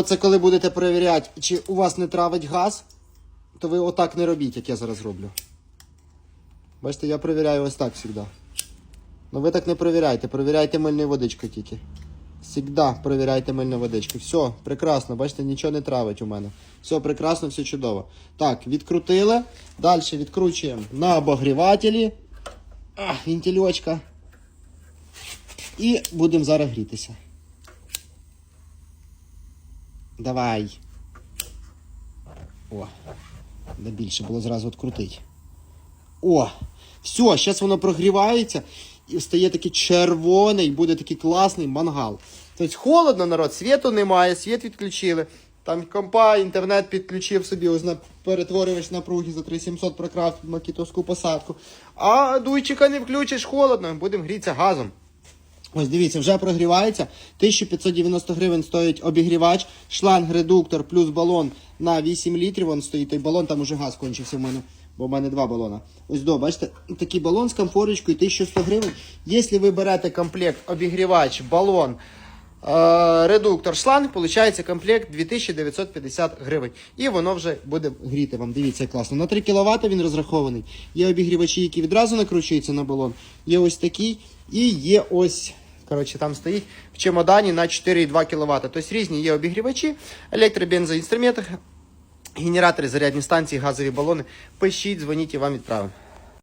оце коли будете перевіряти, чи у вас не травить газ, то ви отак не робіть, як я зараз роблю. Бачите, я перевіряю ось так завжди. Ну ви так не перевіряйте, перевіряйте мильною водичкою тільки. Всегда перевіряйте мильну водичку. Все, прекрасно, бачите, нічого не травить у мене. Все прекрасно, все чудово. Так, відкрутили. Далі відкручуємо на обогрівателі. А. І будемо зараз грітися. Давай. О, де більше було зразу відкрутити. О, все, зараз воно прогрівається і стає такий червоний, буде такий класний мангал. Тобто холодно, народ, світу немає, світ відключили. Там компа, інтернет підключив собі, ось на перетворювач напруги за 3700 прокрав макітовську посадку. А дуйчика не включиш холодно, будемо грітися газом. Ось дивіться, вже прогрівається. 1590 гривень стоїть обігрівач, шланг, редуктор плюс балон на 8 літрів. Він стоїть той балон, там уже газ кончився в мене, бо в мене два балона. Ось до, бачите, такий балон з комфорочкою 1100 гривень. Якщо ви берете комплект обігрівач, балон, е, редуктор, шланг, виходить комплект 2950 гривень. І воно вже буде гріти вам. Дивіться, класно. На 3 кВт він розрахований. Є обігрівачі, які відразу накручуються на балон. Є ось такий. І є ось, коротше, там стоїть в чемодані на 4,2 кВт. Тобто різні є обігрівачі, електробензоінструменти, генератори, зарядні станції, газові балони. Пишіть, дзвоніть і вам відправимо.